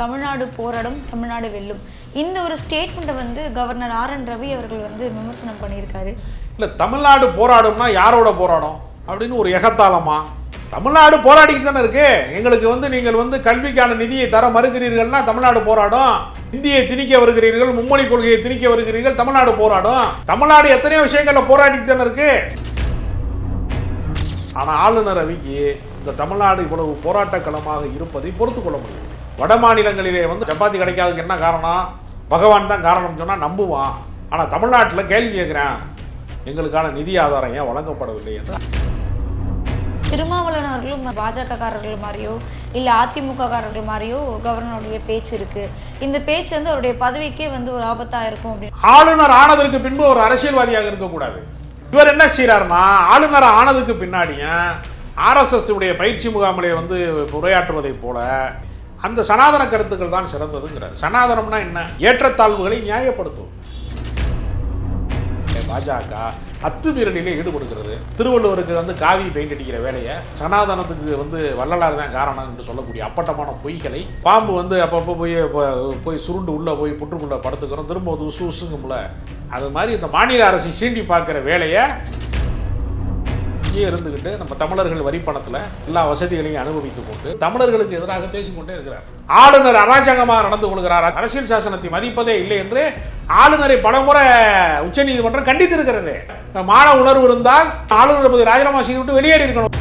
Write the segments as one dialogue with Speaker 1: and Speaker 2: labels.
Speaker 1: தமிழ்நாடு போராடும் தமிழ்நாடு வெல்லும். இந்த ஒரு ஸ்டேட்மெண்ட்டை வந்து கவர்னர் ஆர் என் ரவி அவர்கள் வந்து விமர்சனம் பண்ணியிருக்காரு.
Speaker 2: இல்லை தமிழ்நாடு போராடும்னா யாரோட போராடும்? அப்படின்னு ஒரு எகத்தாளமா தமிழ்நாடு போராடிக்கிட்டு தானே இருக்கு. எங்களுக்கு வந்து நீங்கள் வந்து கல்விக்கான நிதியை தர மறுக்கிறீர்கள்னா தமிழ்நாடு போராடும். இந்தியை திணிக்க வருகிறீர்கள் மும்மொழி கொள்கையை திணிக்க வருகிறீர்கள் தமிழ்நாடு போராடும். தமிழ்நாடு எத்தனையோ விஷயங்கள்ல போராடிட்டு தானே இருக்கு. ஆனால் ஆளுநர் ரவிக்கு இந்த தமிழ்நாடு இவ்வளவு போராட்டக்களமாக இருப்பதை பொறுத்து கொள்ள முடியும். வட மாநிலங்களிலே வந்து சப்பாத்தி கிடைக்காததுக்கு என்ன காரணம்? பகவான் தான் காரணம் சொன்னா நம்புவான். ஆனா தமிழ்நாட்டுல கேள்வி கேட்கிறேன் எங்களுக்கான நிதி ஆதாரம் ஏன் வழங்கப்படவில்லை என்று?
Speaker 1: திருமாவளவன் அவர்களும் பாஜக காரர்கள் மாதிரியோ இல்லை அதிமுக காரர்கள் மாதிரியோ கவர்னருடைய பேச்சு இருக்கு. இந்த பேச்சு வந்து அவருடைய பதவிக்கே வந்து ஒரு ஆபத்தா இருக்கும் அப்படின்னு.
Speaker 2: ஆளுநர் ஆனதற்கு பின்பு ஒரு அரசியல்வாதியாக இருக்கக்கூடாது. இவர் என்ன செய்றாருன்னா ஆளுநர் ஆனதுக்கு பின்னாடியும் ஆர்எஸ்எஸ் உடைய பயிற்சி முகாமிலே வந்து உரையாற்றுவதைப் போல அந்த சனாதன கருத்துக்கள் தான் சிறந்ததுங்கிறார். சனாதனம்னா என்ன? ஏற்றத்தாழ்வுகளை நியாயப்படுத்தும். பாஜக அத்துமீறலிலே ஈடுபடுகிறது. திருவள்ளுவருக்கு வந்து காவி பெயிண்ட் அடிக்கிற வேலையை சனாதனத்துக்கு வந்து வள்ளலார் தான் காரணம் என்று சொல்லக்கூடிய அப்பட்டமான பொய்களை பாம்பு வந்து அப்பப்போ போய் போய் சுருண்டு உள்ளே போய் புற்றுக்குள்ளே படுத்துக்கிறோம். திரும்ப வந்து உசு உசுங்கும்ல. அது மாதிரி இந்த மாநில அரசு சீண்டி பார்க்குற வேலையை இங்கே இருந்துக்கிட்டு நம்ம தமிழர்கள் வரி பணத்தில் எல்லா வசதிகளையும் அனுபவித்து கொண்டு தமிழர்களுக்கு எதிராக பேசிக்கொண்டே இருக்கிறார். ஆளுநர் அராஜகமாக நடந்து கொள்கிறார்? அரசியல் சாசனத்தை மதிப்பதே இல்லை என்று ஆளுநரை பலமுறை உச்சநீதிமன்றம் கண்டித்திருக்கிறது. மான உணர்வு இருந்தால் ஆளுநர் பதவி ராஜினாமா செய்துவிட்டு வெளியேறி இருக்கணும்.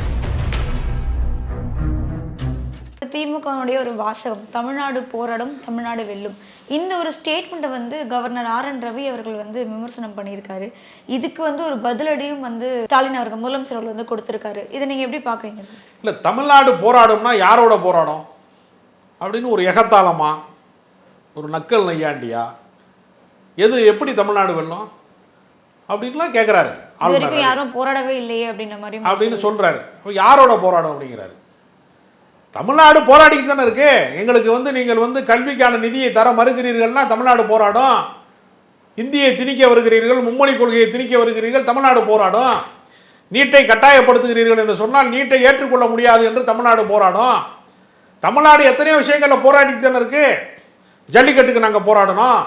Speaker 1: திமுகவுடைய ஒரு வாசகம் தமிழ்நாடு போராடும் தமிழ்நாடு வெல்லும். இந்த ஒரு ஸ்டேட்மெண்ட்டை வந்து கவர்னர் ஆர் என் ரவி அவர்கள் வந்து விமர்சனம் பண்ணியிருக்காரு. இதுக்கு வந்து ஒரு பதிலடியும் வந்து ஸ்டாலின் அவர்கள் முதலமைச்சர் அவர்கள் வந்து கொடுத்திருக்காரு. இதை நீங்க எப்படி பாக்குறீங்க சார்
Speaker 2: இல்லை தமிழ்நாடு போராடும்னா யாரோட போராடும்? அப்படின்னு ஒரு எகத்தாளமா? ஒரு நக்கல் நையாண்டியா? எது எப்படி தமிழ்நாடு வெல்லும்? அப்படின்லாம் கேட்குறாரு
Speaker 1: யாரும் போராடவே இல்லையே அப்படின்ற மாதிரி
Speaker 2: அப்படின்னு அப்ப யாரோட போராடும் அப்படிங்கிறாரு? தமிழ்நாடு போராடிக்கிட்டு தானே இருக்கு. எங்களுக்கு வந்து நீங்கள் வந்து கல்விக்கான நிதியை தர மறுக்கிறீர்கள்னா தமிழ்நாடு போராடும். இந்தியை திணிக்க வருகிறீர்கள் மும்மொழி கொள்கையை திணிக்க வருகிறீர்கள் தமிழ்நாடு போராடும். நீட்டை கட்டாயப்படுத்துகிறீர்கள் என்று சொன்னால் நீட்டை ஏற்றுக்கொள்ள முடியாது என்று தமிழ்நாடு போராடும். தமிழ்நாடு எத்தனையோ விஷயங்களில் போராடிட்டு தானே இருக்கு. ஜல்லிக்கட்டுக்கு நாங்கள் போராடணும்.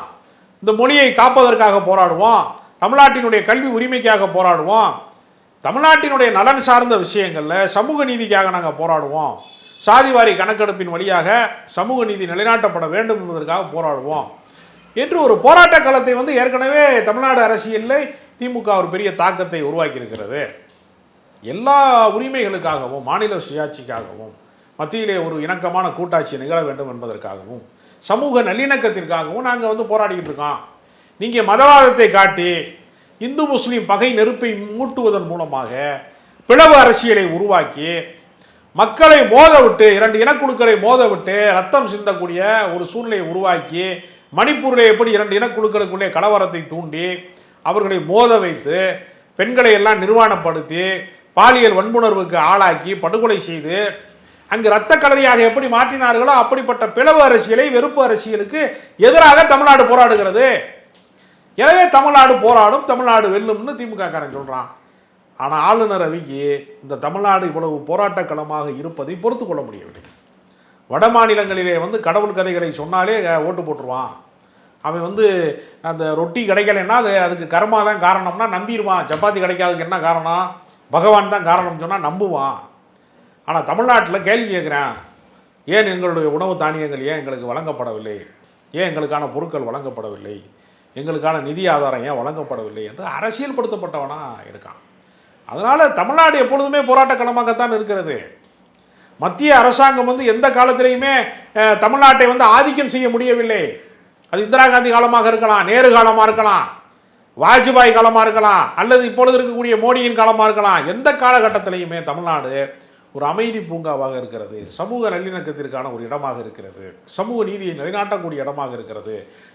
Speaker 2: இந்த மொழியை காப்பதற்காக போராடுவோம். தமிழ்நாட்டினுடைய கல்வி உரிமைக்காக போராடுவோம். தமிழ்நாட்டினுடைய நலன் சார்ந்த விஷயங்களில் சமூக நீதிக்காக நாங்கள் போராடுவோம். சாதிவாரி கணக்கெடுப்பின் வழியாக சமூக நீதி நிலைநாட்டப்பட வேண்டும் என்பதற்காக போராடுவோம். என்று ஒரு போராட்ட களத்தை வந்து ஏற்கனவே தமிழ்நாடு அரசியலில் திமுக ஒரு பெரிய தாக்கத்தை உருவாக்கியிருக்கிறது. எல்லா உரிமைகளுக்காகவும் மாநில சுயாட்சிக்காகவும் மத்தியிலே ஒரு இணக்கமான கூட்டாட்சி நிகழ வேண்டும் என்பதற்காகவும் சமூக நல்லிணக்கத்திற்காகவும் நாங்கள் வந்து போராடிக்கிட்டு இருக்கோம். நீங்கள் மதவாதத்தை காட்டி இந்து முஸ்லீம் பகை நெருப்பை மூட்டுவதன் மூலமாக பிளவு அரசியலை உருவாக்கி மக்களை மோத விட்டு இரண்டு இனக்குழுக்களை மோத விட்டு ரத்தம் சிந்தக்கூடிய ஒரு சூழ்நிலையை உருவாக்கி மணிப்பூரில் எப்படி இரண்டு இனக்குழுக்களுக்குள்ளே கலவரத்தை தூண்டி அவர்களை மோத வைத்து பெண்களை எல்லாம் நிர்வாணப்படுத்தி பாலியல் வன்புணர்வுக்கு ஆளாக்கி படுகொலை செய்து அங்கு இரத்த கலரியாக எப்படி மாற்றினார்களோ அப்படிப்பட்ட பிளவு அரசியலை வெறுப்பு அரசியலுக்கு எதிராக தமிழ்நாடு போராடுகிறது. எனவே தமிழ்நாடு போராடும் தமிழ்நாடு வெல்லும்னு திமுக காரன் சொல்கிறான் ஆனால் ஆளுநர் ரவிக்கு இந்த தமிழ்நாடு இவ்வளவு போராட்ட களமாக இருப்பதை பொறுத்து கொள்ள முடியவில்லை. வட மாநிலங்களிலே வந்து கடவுள் கதைகளை சொன்னாலே ஓட்டு போட்டுருவான். அவன் வந்து அந்த ரொட்டி கிடைக்கலைன்னா அது அதுக்கு கர்மா தான் காரணம்னா நம்பிடுவான் சப்பாத்தி கிடைக்காததுக்கு என்ன காரணம்? பகவான் தான் காரணம் சொன்னால் நம்புவான். ஆனால் தமிழ்நாட்டில் கேள்வி கேட்குறேன் ஏன் எங்களுடைய உணவு தானியங்கள் ஏன் எங்களுக்கு வழங்கப்படவில்லை? ஏன் எங்களுக்கான பொருட்கள் வழங்கப்படவில்லை? எங்களுக்கான நிதி ஆதாரம் ஏன் வழங்கப்படவில்லை? என்று அரசியல்படுத்தப்பட்டவனாக இருக்கான். அதனால் தமிழ்நாடு எப்பொழுதுமே போராட்ட களமாகத்தான் இருக்கிறது. மத்திய அரசாங்கம் வந்து எந்த காலத்திலையுமே தமிழ்நாட்டை வந்து ஆதிக்கம் செய்ய முடியவில்லை. அது இந்திரா காந்தி காலமாக இருக்கலாம் நேரு காலமாக இருக்கலாம் வாஜ்பாய் காலமாக இருக்கலாம் அல்லது இப்பொழுது இருக்கக்கூடிய மோடியின் காலமாக இருக்கலாம். எந்த காலகட்டத்திலையுமே தமிழ்நாடு ஒரு அமைதி பூங்காவாக இருக்கிறது. சமூக நல்லிணக்கத்திற்கான ஒரு இடமாக இருக்கிறது. சமூக நீதியை நிலைநாட்டக்கூடிய இடமாக இருக்கிறது.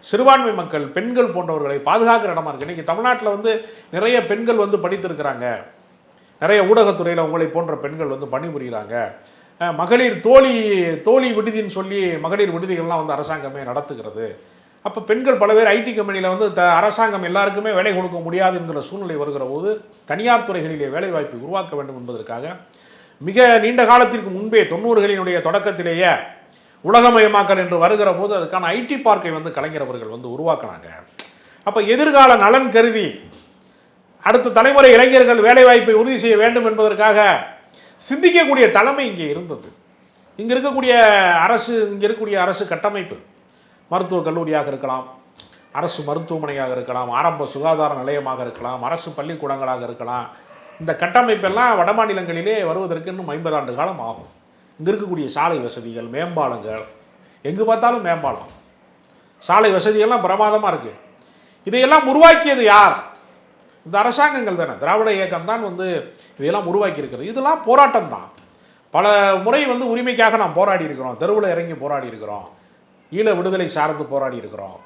Speaker 2: சிறுபான்மை மக்கள் பெண்கள் போன்றவர்களை பாதுகாக்கிற இடமா இருக்குது இன்றைக்கி தமிழ்நாட்டில் வந்து நிறைய பெண்கள் வந்து படித்திருக்கிறாங்க. நிறைய ஊடகத்துறையில் உங்களை போன்ற பெண்கள் வந்து பணிபுரிகிறாங்க. மகளிர் தோழி தோழி விடுதின்னு சொல்லி மகளிர் விடுதிகள்லாம் வந்து அரசாங்கமே நடத்துகிறது. அப்போ பெண்கள் பல பேர் ஐடி கம்பெனியில் வந்து த அரசாங்கம் எல்லாருக்குமே வேலை கொடுக்க முடியாது என்கிற சூழ்நிலை வருகிற போது தனியார் துறைகளிலே வேலைவாய்ப்பை உருவாக்க வேண்டும் என்பதற்காக மிக நீண்ட காலத்திற்கு முன்பே தொண்ணூறுகளினுடைய தொடக்கத்திலேயே உலகமயமாக்கல் என்று வருகிற போது அதுக்கான ஐடி பார்க்கை வந்து கலைஞர் அவர்கள் வந்து உருவாக்குனாங்க. அப்போ எதிர்கால நலன் கருதி அடுத்த தலைமுறை இளைஞர்கள் வேலைவாய்ப்பை உறுதி செய்ய வேண்டும் என்பதற்காக சிந்திக்கக்கூடிய தலைமை இங்கே இருந்தது. இங்கே இருக்கக்கூடிய அரசு இங்கே இருக்கக்கூடிய அரசு கட்டமைப்பு. மருத்துவக் கல்லூரியாக இருக்கலாம் அரசு மருத்துவமனையாக இருக்கலாம் ஆரம்ப சுகாதார நிலையமாக இருக்கலாம் அரசு பள்ளிக்கூடங்களாக இருக்கலாம். இந்த கட்டமைப்பெல்லாம் வட மாநிலங்களிலே வருவதற்கு இன்னும் ஐம்பது ஆண்டு காலம் ஆகும். இங்கே இருக்கக்கூடிய சாலை வசதிகள் மேம்பாலங்கள் எங்கு பார்த்தாலும் மேம்பாலம். சாலை வசதிகள்லாம் பிரமாதமாக இருக்குது இதையெல்லாம் உருவாக்கியது யார்? இந்த அரசாங்கங்கள் தானே திராவிட இயக்கம் தான் வந்து இதையெல்லாம் உருவாக்கி இருக்கிறது இதெல்லாம் போராட்டம் தான். பல முறை வந்து உரிமைக்காக நாம் போராடி இருக்கிறோம் தெருவில் இறங்கி போராடி இருக்கிறோம் ஈழ விடுதலை சார்ந்து போராடி இருக்கிறோம்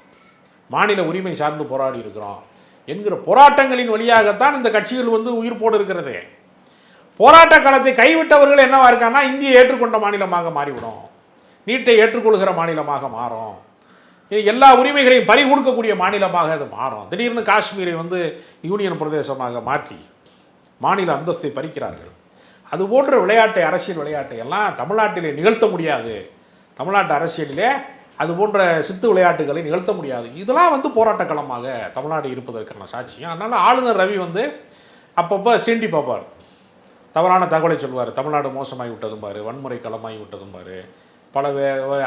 Speaker 2: மாநில உரிமை சார்ந்து போராடி இருக்கிறோம் என்கிற போராட்டங்களின் வழியாகத்தான் இந்த கட்சிகள் வந்து உயிர்ப்போடு இருக்கிறது போராட்ட காலத்தை கைவிட்டவர்கள் என்னவா இருக்காங்கன்னா இந்தியை ஏற்றுக்கொண்ட மாநிலமாக மாறிவிடும். நீட்டை ஏற்றுக்கொள்கிற மாநிலமாக மாறும். இது எல்லா உரிமைகளையும் பறி கொடுக்கக்கூடிய மாநிலமாக அது மாறும். திடீர்னு காஷ்மீரை வந்து யூனியன் பிரதேசமாக மாற்றி மாநில அந்தஸ்தை பறிக்கிறார்கள். அது போன்ற விளையாட்டை அரசியல் விளையாட்டை எல்லாம் தமிழ்நாட்டிலே நிகழ்த்த முடியாது. தமிழ்நாட்டு அரசியலிலே அது போன்ற சித்து விளையாட்டுகளை நிகழ்த்த முடியாது. இதெல்லாம் வந்து போராட்ட களமாக தமிழ்நாடு இருப்பதற்கான சாட்சியம். அதனால் ஆளுநர் ரவி வந்து அப்பப்போ சீண்டி பார்ப்பார். தவறான தகவலை சொல்வார். தமிழ்நாடு மோசமாகி விட்டதும் பாரு வன்முறை களமாகி விட்டதும் பாரு பல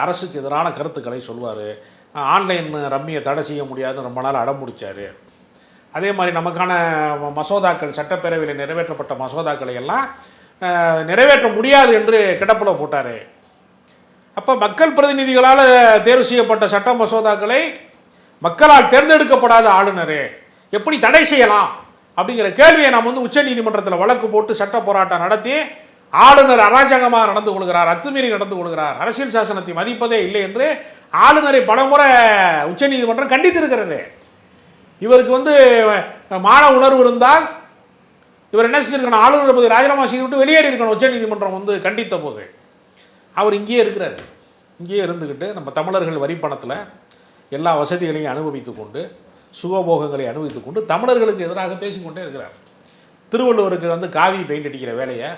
Speaker 2: அரசுக்கு எதிரான கருத்துக்களை சொல்வார். ஆன்லைன் ரம்மியை தடை செய்ய முடியாதுன்னு ரொம்ப நாள் அடம் அதே மாதிரி நமக்கான மசோதாக்கள் சட்டப்பேரவையில் நிறைவேற்றப்பட்ட மசோதாக்களை எல்லாம் நிறைவேற்ற முடியாது என்று கிடப்பில் போட்டார். அப்போ மக்கள் பிரதிநிதிகளால் தேர்வு செய்யப்பட்ட சட்ட மசோதாக்களை மக்களால் தேர்ந்தெடுக்கப்படாத ஆளுநரே எப்படி தடை செய்யலாம்? அப்படிங்கிற கேள்வியை நாம் வந்து உச்சநீதிமன்றத்தில் வழக்கு போட்டு சட்ட போராட்டம் நடத்தி ஆளுநர் அராஜகமாக நடந்து கொள்கிறார் அத்துமீறி நடந்து கொள்கிறார் அரசியல் சாசனத்தை மதிப்பதே இல்லை என்று ஆளுநரை பலமுறை உச்சநீதிமன்றம் கண்டித்திருக்கிறது. இவருக்கு வந்து மான உணர்வு இருந்தால் இவர் என்ன செஞ்சிருக்கணும்? ஆளுநர் பதவி ராஜினாமா செய்து விட்டு வெளியேறி இருக்கணும். உச்சநீதிமன்றம் வந்து கண்டித்த போது. அவர் இங்கேயே இருக்கிறார். இங்கேயே இருந்துக்கிட்டு நம்ம தமிழர்கள் வரி பணத்தில் எல்லா வசதிகளையும் அனுபவித்து கொண்டு சுகபோகங்களை அனுபவித்துக் கொண்டு தமிழர்களுக்கு எதிராக பேசிக்கொண்டே இருக்கிறார். திருவள்ளுவருக்கு வந்து காவி பெயிண்ட் அடிக்கிற வேலையை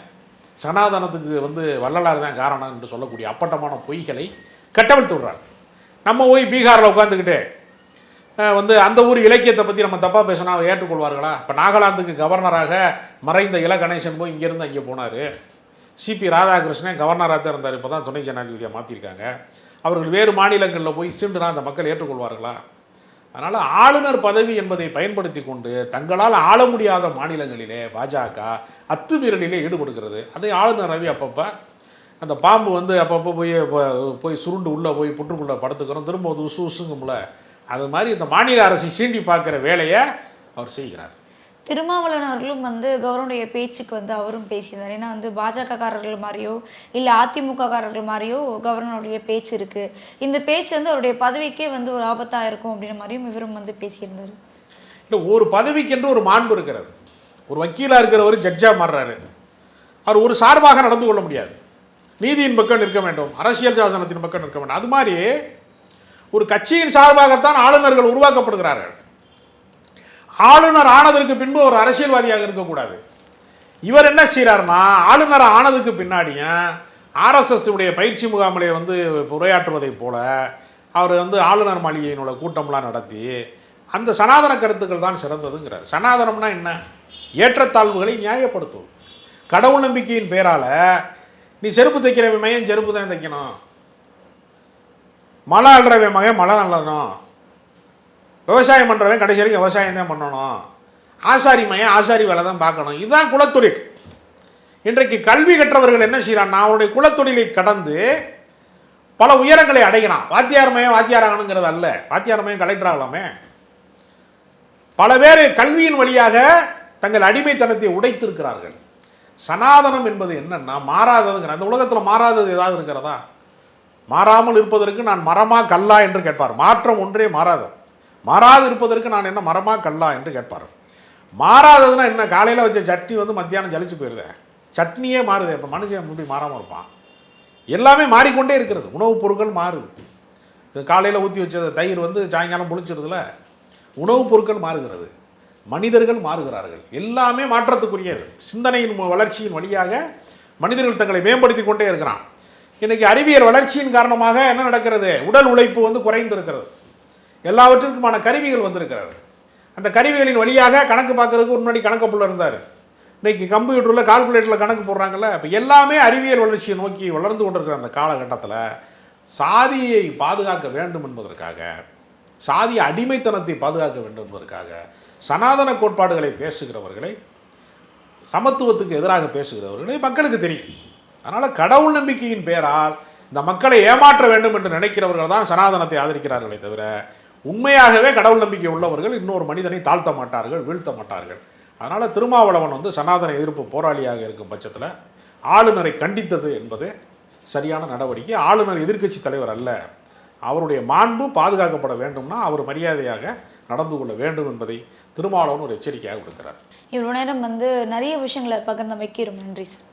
Speaker 2: சனாதனத்துக்கு வந்து வள்ளலார் தான் காரணம் என்று சொல்லக்கூடிய அப்பட்டமான பொய்களை கட்டவிழ்த்து விடுறார். நம்ம போய் பீகாரில் உட்காந்துக்கிட்டு வந்து அந்த ஊர் இலக்கியத்தை பற்றி நம்ம தப்பாக பேசினா ஏற்றுக்கொள்வார்களா? இப்போ நாகாலாந்துக்கு கவர்னராக மறைந்த இல கணேசன் போய் இங்கேருந்து அங்கே போனார். சிபி ராதாகிருஷ்ணன் கவர்னராக தான் இருந்தார். இப்போ தான் துணை ஜனாதிபதியாக மாற்றிருக்காங்க அவர்கள் வேறு மாநிலங்களில் போய் சீண்டுனா அந்த மக்கள் ஏற்றுக்கொள்வார்களா? அதனால் ஆளுநர் பதவி என்பதை பயன்படுத்தி கொண்டு தங்களால் ஆள முடியாத மாநிலங்களிலே பாஜக அத்துமீறலிலே ஈடுபடுகிறது. அதை ஆளுநர் ரவி அப்பப்போ அந்த பாம்பு வந்து அப்பப்போ போய் போய் சுருண்டு உள்ளே போய் புற்றுக்குள்ளே படுத்துக்கிறோம் திரும்ப அது உசு உசுங்கும்ல. அது மாதிரி இந்த மாநில அரசை சீண்டி பார்க்குற வேலையை அவர் செய்கிறார்.
Speaker 1: திருமாவளவன் அவர்களும் வந்து கவர்னருடைய பேச்சுக்கு வந்து அவரும் பேசியிருந்தார். ஏன்னா வந்து பாஜகக்காரர்கள் மாதிரியோ இல்லை அதிமுககாரர்கள் மாதிரியோ கவர்னருடைய பேச்சு இருக்கு. இந்த பேச்சு வந்து அவருடைய பதவிக்கே வந்து ஒரு ஆபத்தாக இருக்கும் அப்படின்ற மாதிரியும் இவரும் வந்து பேசியிருந்தார்.
Speaker 2: இல்லை ஒரு பதவிக்கென்று ஒரு மாண்பு இருக்கிறது. ஒரு வக்கீலாக இருக்கிறவர் ஜட்ஜாக மாறுறாரு. அவர் ஒரு சார்பாக நடந்து கொள்ள முடியாது. நீதியின் பக்கம் நிற்க வேண்டும் அரசியல் சாசனத்தின் பக்கம் நிற்க வேண்டும். அது மாதிரி ஒரு கட்சியின் சார்பாகத்தான் ஆளுநர்கள் உருவாக்கப்படுகிறார்கள். ஆளுநர் ஆனதற்கு பின்பு ஒரு அரசியல்வாதியாக இருக்கக்கூடாது. இவர் என்ன செய்கிறாருன்னா ஆளுநர் ஆனதுக்கு பின்னாடியும் ஆர்எஸ்எஸ் உடைய பயிற்சி முகாமிலே வந்து உரையாற்றுவதைப் போல அவர் வந்து ஆளுநர் மாளிகையினோட கூட்டம்லாம் நடத்தி அந்த சனாதன கருத்துக்கள் தான் சிறந்ததுங்கிறார். சனாதனம்னா என்ன? ஏற்றத்தாழ்வுகளை நியாயப்படுத்துவது. கடவுள் நம்பிக்கையின் பேரால நீ செருப்பு தைக்கிறவன் மையன் செருப்பு தான் தைக்கணும். மழை அழுறவன் மகன் மழை நல்லணும் விவசாயம் பண்ணுறவன் கடைசி வரைக்கும் விவசாயம் தான் பண்ணணும். ஆசாரி மையம் ஆசாரி வேலை தான் பார்க்கணும். இதுதான் குலத்தொழில். இன்றைக்கு கல்வி கற்றவர்கள் என்ன செய்கிறான் அவனுடைய குலத்தொழிலை கடந்து பல உயரங்களை அடைகிறான். வாத்தியார் மையம் வாத்தியார் ஆகணுங்கிறது அல்ல. வாத்தியார் மையம் கலெக்டர் ஆகலாமே. பல பேர் கல்வியின் வழியாக தங்கள் அடிமைத்தனத்தை உடைத்திருக்கிறார்கள். சனாதனம் என்பது என்னன்னா மாறாததுங்கிற அந்த உலகத்தில் மாறாதது ஏதாவது இருக்கிறதா? மாறாமல் இருப்பதற்கு நான் மரமா கல்லா என்று கேட்பார். மாற்றம் ஒன்றே மாறாது மாறாது இருப்பதற்கு நான் என்ன மரமா கல்லா என்று கேட்பார் மாறாததுன்னா என்ன? காலையில் வச்ச சட்னி வந்து மத்தியானம் ஜலிச்சு போயிடுதேன் சட்னியே மாறுது. இப்போ மனுஷன் எப்படி மாறாமல் இருப்பான். எல்லாமே மாறிக்கொண்டே இருக்கிறது. உணவுப் பொருட்கள் மாறுது. காலையில் ஊற்றி வச்ச தயிர் வந்து சாயங்காலம் புளிச்சிடுதுல. உணவுப் பொருட்கள் மாறுகிறது. மனிதர்கள் மாறுகிறார்கள். எல்லாமே மாற்றத்துக்குரியது. சிந்தனையின் வளர்ச்சியின் வழியாக மனிதர்கள் தங்களை மேம்படுத்தி கொண்டே இருக்கிறான். இன்றைக்கி அறிவியல் வளர்ச்சியின் காரணமாக என்ன நடக்கிறது? உடல் உழைப்பு வந்து குறைந்திருக்கிறது. எல்லாவற்றிற்குமான கருவிகள் வந்திருக்கிறது. அந்த கருவிகளின் வழியாக கணக்கு பார்க்கறதுக்கு ஒரு முன்னாடி கணக்கு புள்ள இருந்தார். இன்றைக்கி கம்ப்யூட்டரில் கால்குலேட்டரில் கணக்கு போடுறாங்கல்ல இப்போ எல்லாமே அறிவியல் வளர்ச்சியை நோக்கி வளர்ந்து கொண்டிருக்கிற அந்த காலகட்டத்தில் சாதியை பாதுகாக்க வேண்டும் என்பதற்காக சாதிய அடிமைத்தனத்தை பாதுகாக்க வேண்டும் என்பதற்காக சனாதன கோட்பாடுகளை பேசுகிறவர்களை சமத்துவத்துக்கு எதிராக பேசுகிறவர்களை மக்களுக்கு தெரியும். அதனால் கடவுள் நம்பிக்கையின் பெயரால் இந்த மக்களை ஏமாற்ற வேண்டும் என்று நினைக்கிறவர்கள் தான் சனாதனத்தை ஆதரிக்கிறார்களே தவிர உண்மையாகவே கடவுள் நம்பிக்கை உள்ளவர்கள் இன்னொரு மனிதனை தாழ்த்த மாட்டார்கள் வீழ்த்த மாட்டார்கள். அதனால் திருமாவளவன் வந்து சனாதன எதிர்ப்பு போராளியாக இருக்கும் பட்சத்தில் ஆளுநரை கண்டித்தது என்பது சரியான நடவடிக்கை. ஆளுநர் எதிர்க்கட்சி தலைவர் அல்ல. அவருடைய மாண்பு பாதுகாக்கப்பட வேண்டும்னா அவர் மரியாதையாக நடந்து கொள்ள வேண்டும் என்பதை திருமாவளவன் ஒரு எச்சரிக்கையாக கொடுக்கிறார்.
Speaker 1: இவ்வளோ நேரம் வந்து நிறைய விஷயங்களை பகிர்ந்தமைக்கு ரொம்ப நன்றி சார்.